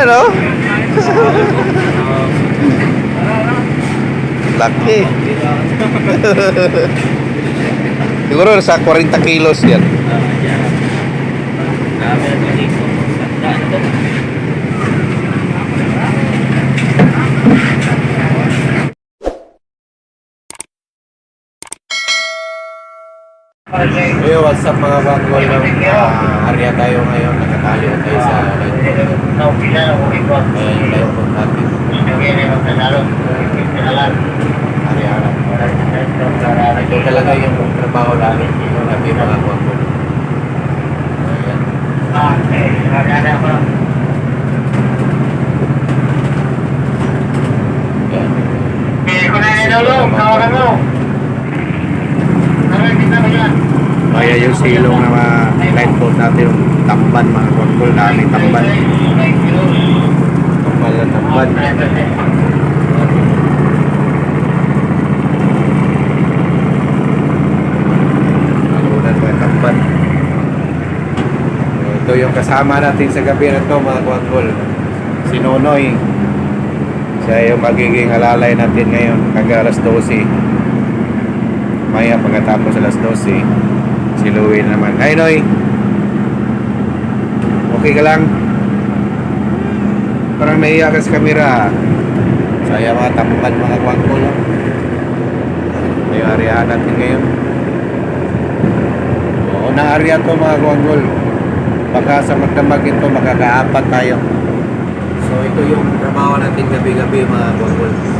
Ayan o. Laki. Siguro sa 40 kilos yan. Dami na dito. Daan to. Hey, what's up mga bangkol ng uh, area tayo ngayon. Nakatali na tayo sa line code. Ayan line code natin. Ariana. Ito talaga yung trabaho namin. Yung nabi mga bangkol. Ayan. Kaya yung silong na line code natin yung tamban mga bangkol namin tamban. Tamban na tamban. Nalunan mga tamban. Ito yung kasama natin sa gabi na to mga bangkol. Si Nonoy. Siya yung magiging alalay natin ngayon alas 12. Maya pagkatapos alas 12, si Louie naman. Hi Noy! Okay ka lang? Parang naiya ka sa kamera. Saya mga tampan mga kwangko lang. May area natin ngayon. Oo, na area to mga kwangkol. Baka sa magdamag ito, makakaapat tayo. So ito yung trabaho natin gabi-gabi mga kwangkol.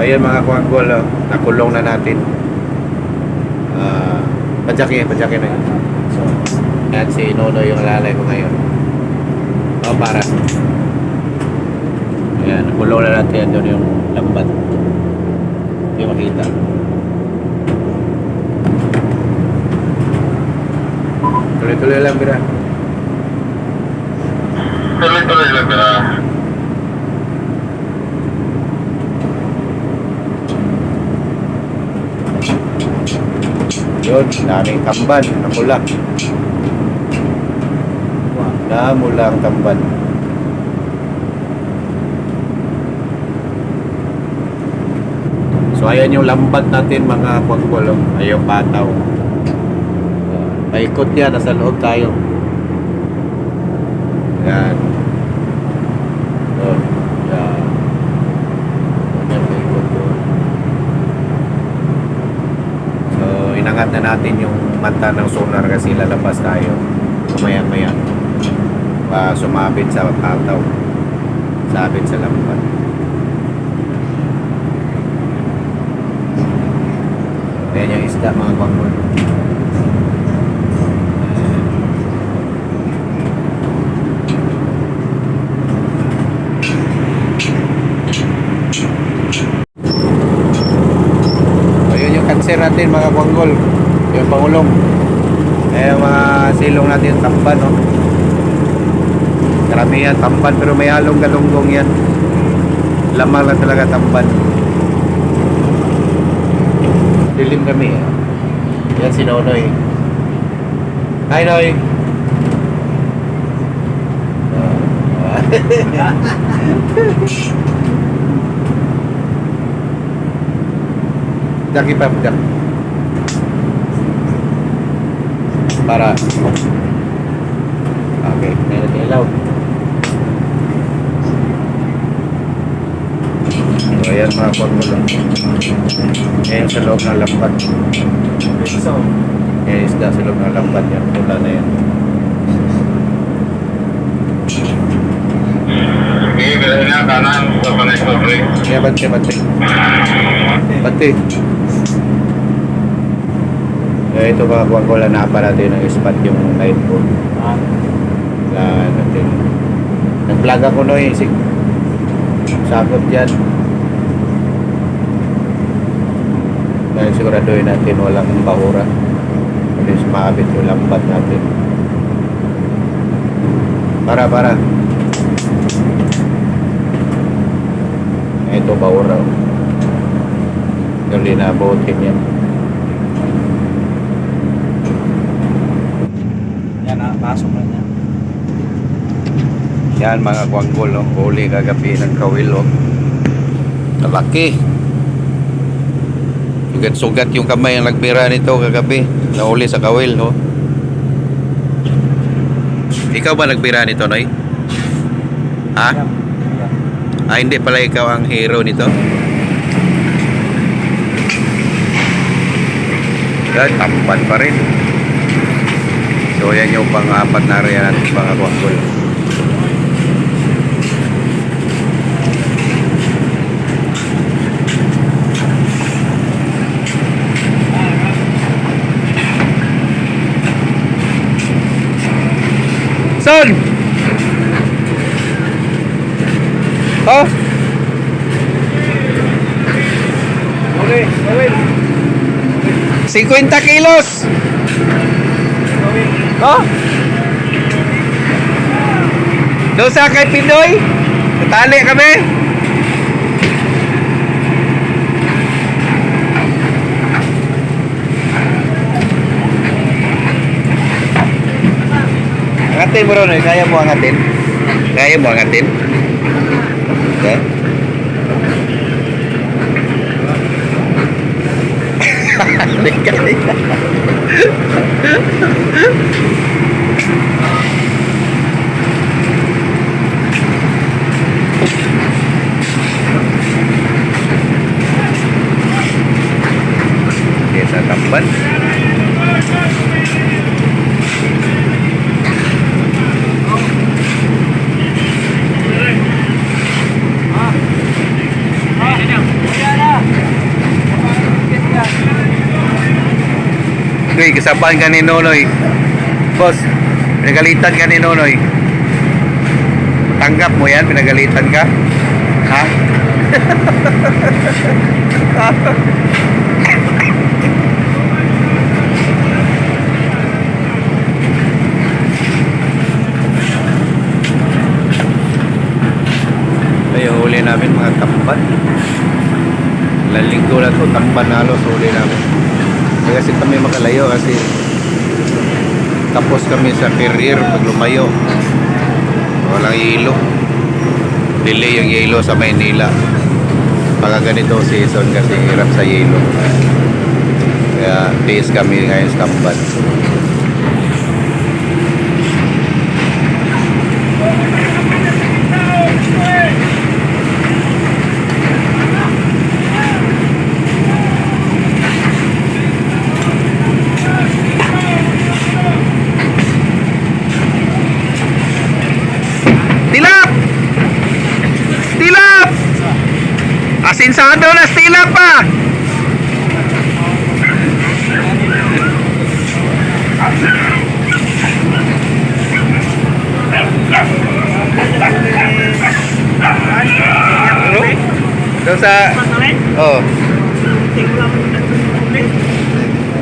So ayan mga kwangkol, oh, nakulong na natin. Ah, padyakin, padyakin na yun. So, yan si Nono yung alalay ko ngayon. Oh, para. Ayan, nakulong na natin. Doon yung lambat. Hindi makita. Tuloy-tuloy lang, Bira. Tuloy-tuloy lang ka. Yun, daming tamban, namula. Namula ang tamban. So ayan yung lambat natin mga pagkulo. Ayun pataw. Uh, paikot yan, nasa loob tayo. Yan. Doon. Yan. Yan, paikot doon. So, inangat na natin yung mata ng sonar kasi lalabas tayo. Mamaya maya. Pa sumabit sa pataw. Sabit sa lambat. Ayan yung isda mga kwangkol. Ayun yung cancer natin mga kwanggol. Yung pangulong. Eh mga silong natin tamban no. Karamihan tamban pero may halong galunggong yan. Lamang lang talaga tamban. Dilim kami eh. Yan si Nonoy. Hi Noy. Jackie pa, Jack. Para. Okay, meron ilaw. So, ayan mga kwarmulo. Ngayon sa loob ng lambat. Ngayon isda sa loob ng lambat yan. Pula na yan. Na kanan sa connect to break. Kaya Bante. Eh, ito kuwang ko lang na natin ng spot yung night po. ah, Wala natin. Nag-vlog ako no eh. Sakot dyan. Dahil siguraduhin natin walang bahura. Least maabit yung lambat natin. Para, para. Ito bahura. Yung linabutin yan. Yan na, pasok na niya. Yan mga kwanggol, no? huli kagabi ng kawil. Oh. Kalaki. Sugat-sugat yung kamay ang nagbira nito kagabi. Nahuli sa kawil. No? Ikaw ba nagbira nito, Noy? Ha? Ah, hindi pala ikaw ang hero nito? Yan, tampan pa rin. So, yan yung pang-apat na area natin mga kwanggol. Son! Oh! Okay, gawin. 50 kilos! Oh! Doon sa kay Pinoy? Natali kami? Angatin mo ron, kaya mo angatin? Kaya mo angatin? Okay. Halika, halika. Desa Tamban. Uy, kasabahan ka ni Nonoy. Boss, pinagalitan ka ni Nonoy. Tanggap mo yan, pinagalitan ka? Ha? Ay, huli namin mga tamban. Lalinggo na to, tamban halos huli namin. Kasi kami makalayo kasi tapos kami sa career pag lumayo. Walang ilo. Delay yung yelo sa Maynila. Pagka ganito season kasi hirap sa yelo. Kaya tiis kami ngayon sa Asinsado na tilap pa! Ano? Doon sa... Oh.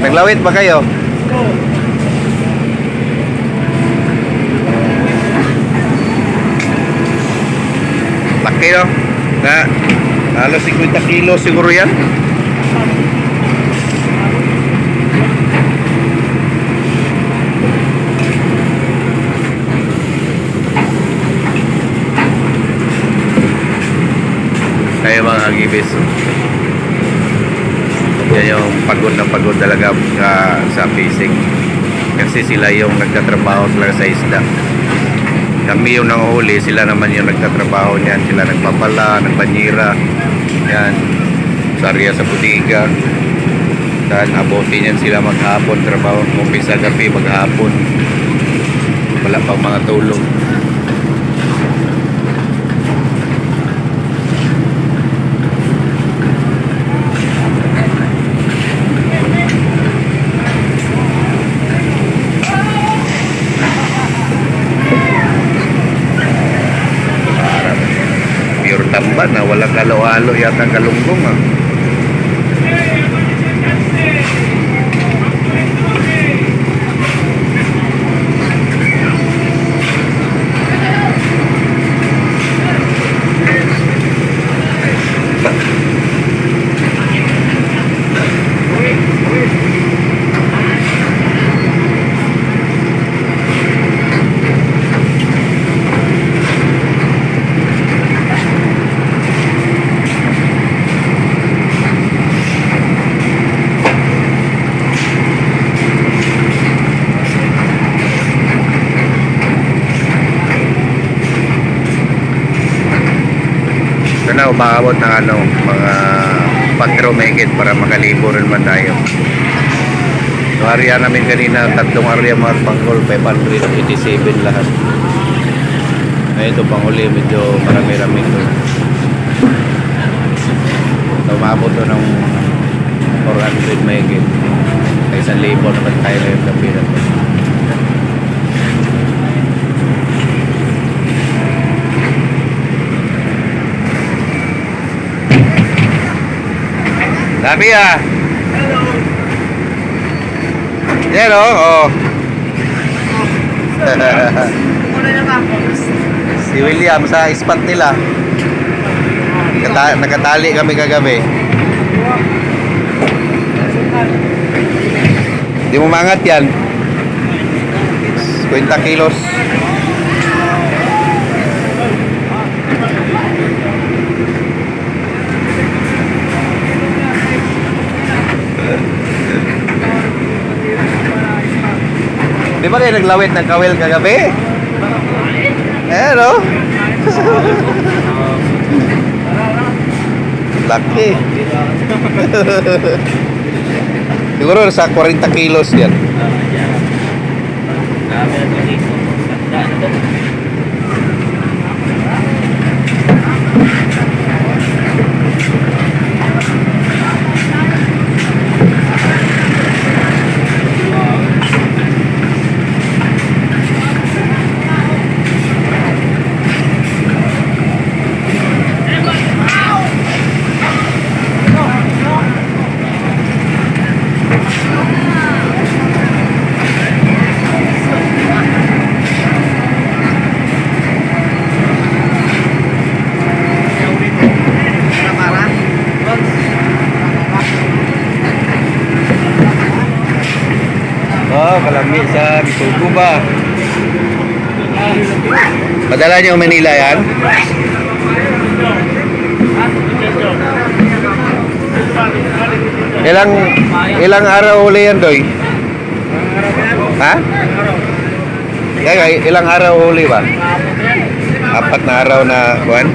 Naglawit ba kayo? Laki no? Na, halos 50 kilo siguro yan. Kaya mga agibis. Yan yung pagod na pagod talaga ah, sa fishing. Kasi sila yung nagtatrabaho talaga sa isda. Kami yung nanguhuli, sila naman yung nagtatrabaho niyan. Sila nagpapala, nagbanyira. Yan. Sarya sa budiga. Dan abutin yan sila maghapon. Trabaho umpisa gabi, maghapon. Wala pang mga tulog. Pure tamban kalo-halo yata ang galunggong ah. Ito na umaabot ng ano, mga 4 megit para makalibo rin man tayo. Yung area namin kanina, tatlong area mga panggol, 587 lahat. Ngayon ito pang uli, medyo marami-rami ito. So, umabot to ng 400 megit. Kaya isang libo naman tayo na yung gabi Dami ah. Yan oh. oh. si William sa spot nila. Nakata nakatali kami kagabi. Di mo mangat yan. 50 kilos. Di ba kayo naglawit ng kawil kagabi? Eh, no? Laki. Siguro sa 40 kilos yan. Oh, kalami sa Bisugo ba? Padala niyo Manila yan? Ilang ilang araw uli yan, Doy? Ha? Kaya ilang araw uli ba? Apat na araw na kuan?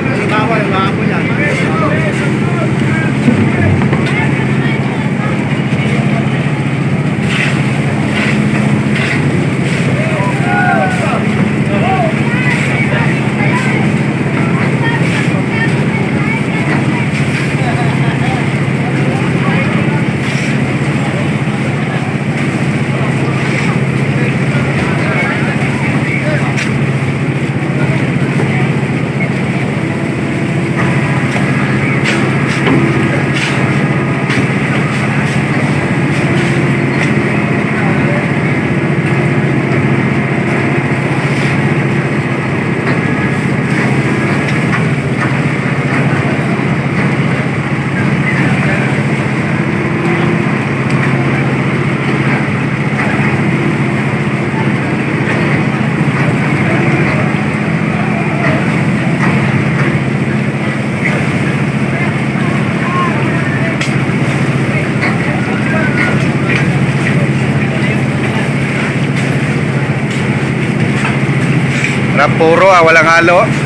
Puro ah, walang halo.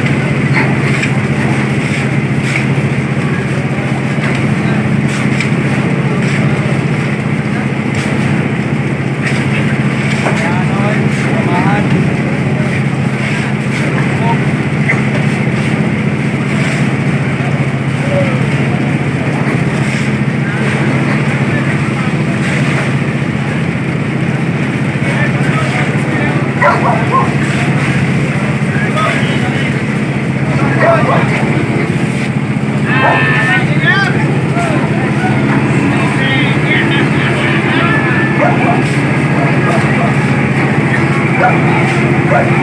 Kwenta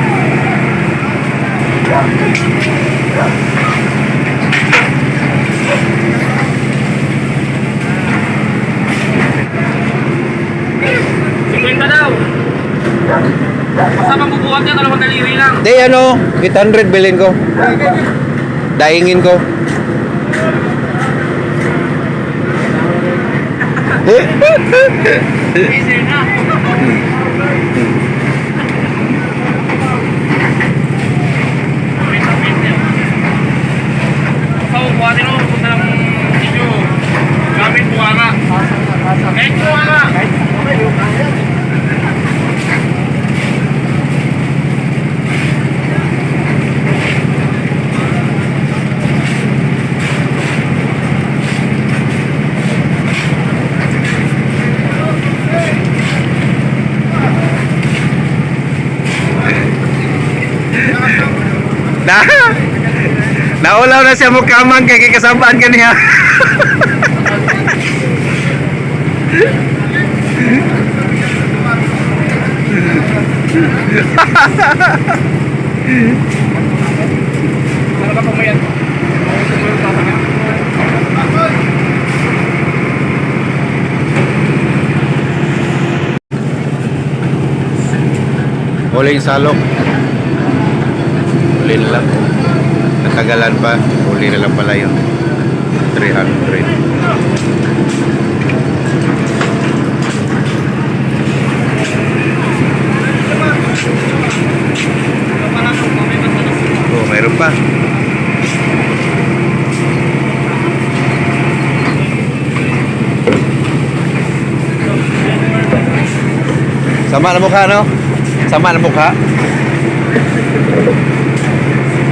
daw. Basta mabubuhat niya, dalawang daliri lang. Di ano, 800 bilhin ko. Daingin ko. Easy na. Naulaw na siya mukamang kay kasabaan kaniya. Ano ka pumayat? Huling salok. Huli na lang. Natagalan pa. Huli na lang pala yun. 300. Oh, mayroon pa. Sama na mukha, no? Sama na mukha.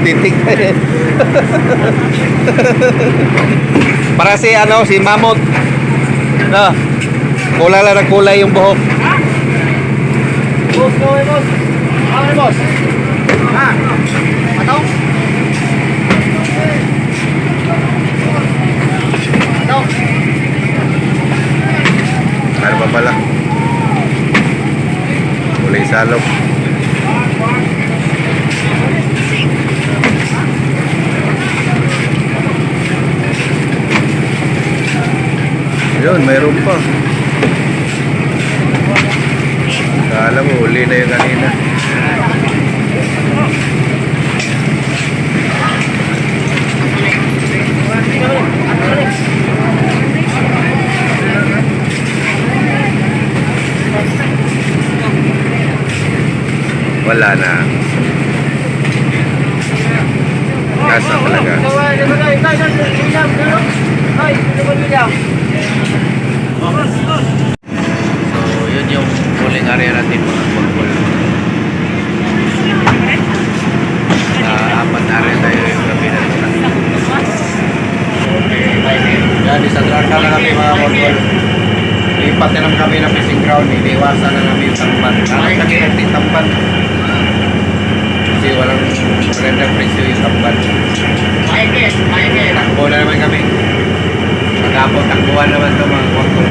Titik. Para si ano, si Mamot. No. Kulay lang ng kulay yung buhok. Boss, go away, boss. Ano boss? Ha? Ataw? Ataw? Ano pa pala? Kulay salok. Yun, mayroon pa. Kala mo, huli na yung kanina. Wala na. Kasa talaga. So, yun yung huling area natin mga kulkul. Sa apat area tayo yung gabi na ito. Yan, isang raka na kami mga kulkul. Lipat na kami ng fishing ground. Iniwasan na namin yung tamban. Kahit kami nagtitamban. Kasi walang magandang presyo yung tamban. Maikit, maikit. Takbo na naman kami. Maghapon, takbuhan naman ito mga kulkul.